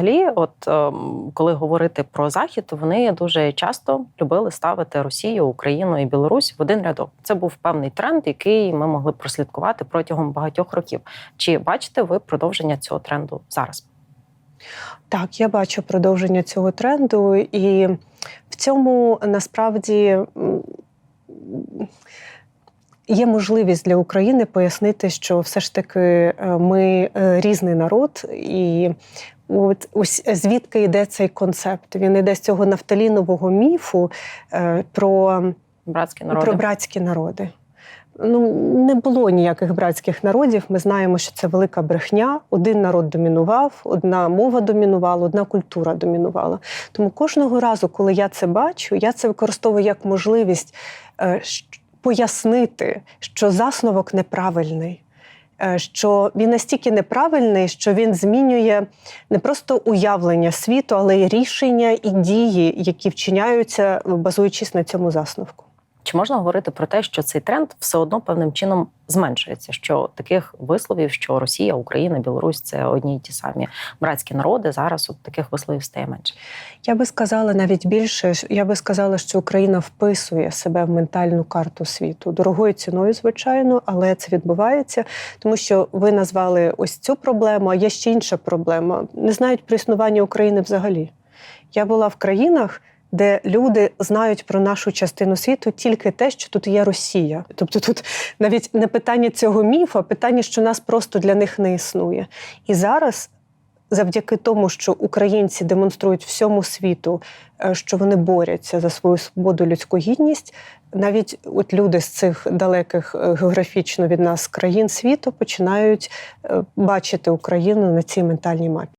взагалі, от ем, коли говорити про захід, вони дуже часто любили ставити Росію, Україну і Білорусь в один рядок. Це був певний тренд, який ми могли прослідкувати протягом багатьох років. Чи бачите ви продовження цього тренду зараз? Так, я бачу продовження цього тренду, і в цьому насправді є можливість для України пояснити, що все ж таки е, ми е, різний народ, і от ось звідки йде цей концепт? Він йде з цього нафталінового міфу е, про, Братські народи про братські народи. Ну, не було ніяких братських народів. Ми знаємо, що це велика брехня. Один народ домінував, одна мова домінувала, одна культура домінувала. Тому кожного разу, коли я це бачу, я це використовую як можливість е, пояснити, що засновок неправильний. Е, Що він настільки неправильний, що він змінює не просто уявлення світу, але й рішення і дії, які вчиняються, базуючись на цьому засновку. Чи можна говорити про те, що цей тренд все одно певним чином зменшується? Що таких висловів, що Росія, Україна, Білорусь це одні й ті самі братські народи, зараз от таких висловів стає менше. Я би сказала навіть більше. Я би сказала, що Україна вписує себе в ментальну карту світу дорогою ціною, звичайно, але це відбувається, тому що ви назвали ось цю проблему. А є ще інша проблема. Не знають про існування України взагалі. Я була в країнах. Де люди знають про нашу частину світу тільки те, що тут є Росія. Тобто тут навіть не питання цього міфу, а питання, що нас просто для них не існує. І зараз завдяки тому, що українці демонструють всьому світу, е, що вони борються за свою свободу, людську гідність. Навіть от люди з цих далеких е, географічно від нас країн світу починають е, бачити Україну на цій ментальній мапі.